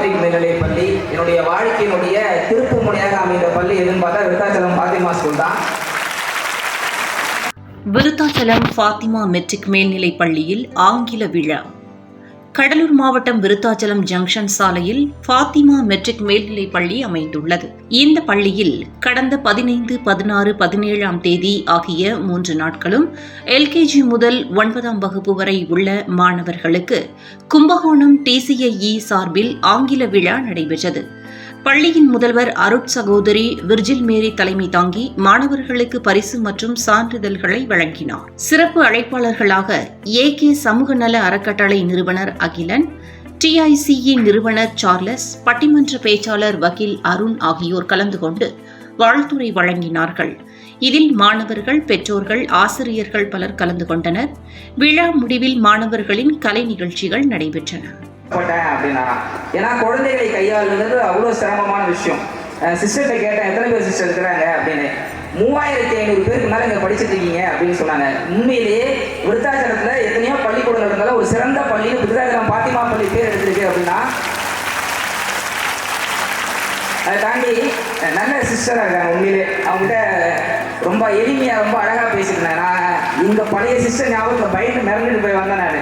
Matric மேல்நிலை பள்ளி என்னுடைய வாழ்க்கையினுடைய திருப்பு முனையாக அமைந்த பள்ளி எதுன்னு பார்த்தா விருத்தாச்சலம் பாத்திமா ஸ்கூல் தான். விருத்தாச்சலம் ஃபாத்திமா மெட்ரிக் மேல்நிலை பள்ளியில் ஆங்கில விழா. கடலூர் மாவட்டம் விருத்தாச்சலம் ஜங்ஷன் சாலையில் ஃபாத்திமா மெட்ரிக் மேல்நிலைப் பள்ளி அமைந்துள்ளது. இந்த பள்ளியில் கடந்த பதினைந்து பதினாறு பதினேழாம் தேதி ஆகிய மூன்று நாட்களும் எல்கேஜி முதல் ஒன்பதாம் வகுப்பு வரை உள்ள மாணவர்களுக்கு கும்பகோணம் டிசிஐஇ சார்பில் ஆங்கில விழா நடைபெற்றது. பள்ளியின் முதல்வர் அருட் சகோதரி விர்ஜில் மேரி தலைமை தாங்கி மாணவர்களுக்கு பரிசு மற்றும் சான்றிதழ்களை வழங்கினார். சிறப்பு அழைப்பாளர்களாக ஏ கே சமூக நல அறக்கட்டளை நிறுவனர் அகிலன் டிஐசிஇ நிறுவனர் சார்லஸ் பட்டிமன்ற பேச்சாளர் வக்கீல் அருண் ஆகியோர் கலந்து கொண்டு வாழ்த்துரை வழங்கினார்கள். இதில் மாணவர்கள் பெற்றோர்கள் ஆசிரியர்கள் பலர் கலந்து கொண்டனர். விழா முடிவில் மாணவர்களின் கலை நிகழ்ச்சிகள் நடைபெற்றன. போட்டேன் அப்படின்னா ஏன்னா குழந்தைகளை கையாளுங்கிறது அவ்வளோ சிரமமான விஷயம். சிஸ்டர்கிட்ட கேட்டேன் எத்தனை பேர் சிஸ்டர் இருக்கிறாங்க? அப்படின்னு. மூவாயிரத்தி ஐநூறு பேருக்கு மேலே இங்கே படிச்சுட்டு இருக்கீங்க அப்படின்னு சொன்னாங்க. உண்மையிலேயே விருத்தாச்சலத்தில் எத்தனையோ பள்ளிக்கூடங்கள் இருந்தாலும் ஒரு சிறந்த பள்ளின்னு விருத்தாச்சலம் பாத்திமா பள்ளி பேர் எடுத்திருக்கு அப்படின்னா அதை தாண்டி நல்ல சிஸ்டராக இருக்காங்க உண்மையிலே. அவங்ககிட்ட ரொம்ப எளிமையாக ரொம்ப அழகாக பேசியிருந்தேன் நான் இந்த பழைய சிஸ்டர் ஞாபகத்தில் பயந்து மிரண்டுட்டு போய் வந்தேன் நான்.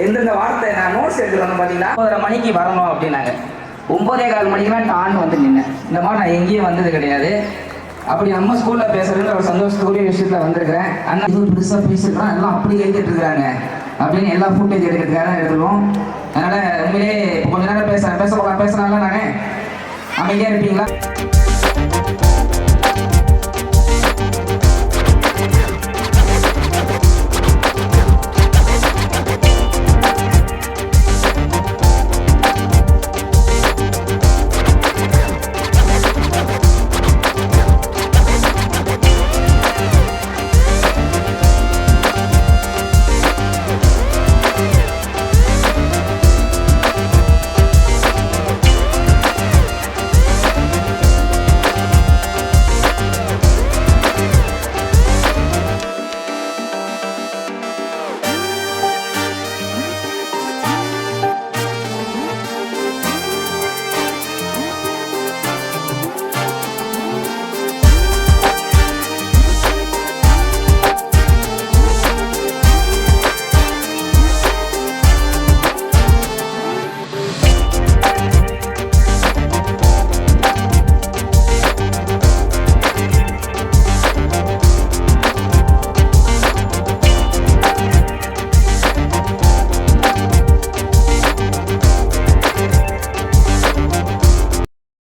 எந்தெந்த வார்த்தை நான் நோட்ஸ் எடுத்துட்டு வந்தேன் பார்த்தீங்களா ஒன்பதரை மணிக்கு வரணும் அப்படின்னாங்க. ஒம்பதே கால் மணிக்கெலாம் டான் வந்து நின்னேன். இந்த மாதிரி நான் எங்கேயும் வந்தது கிடையாது. அப்படி நம்ம ஸ்கூலில் பேசுறதுன்ற ஒரு சந்தோஷத்துக்குரிய விஷயத்தில் வந்திருக்கிறேன். அண்ணா இது பெருசாக பேசிருக்கான் எல்லாம் அப்படி எழுதிட்டு இருக்கிறாங்க. அப்படின்னு எல்லா ஃபுட்டேஜ் எடுக்கிறதுக்காக எடுத்துருவோம். அதனால் உண்மையிலே கொஞ்ச நேரம் பேச பேச பேசுனால நானே அமைதியாக இருப்பீங்களா?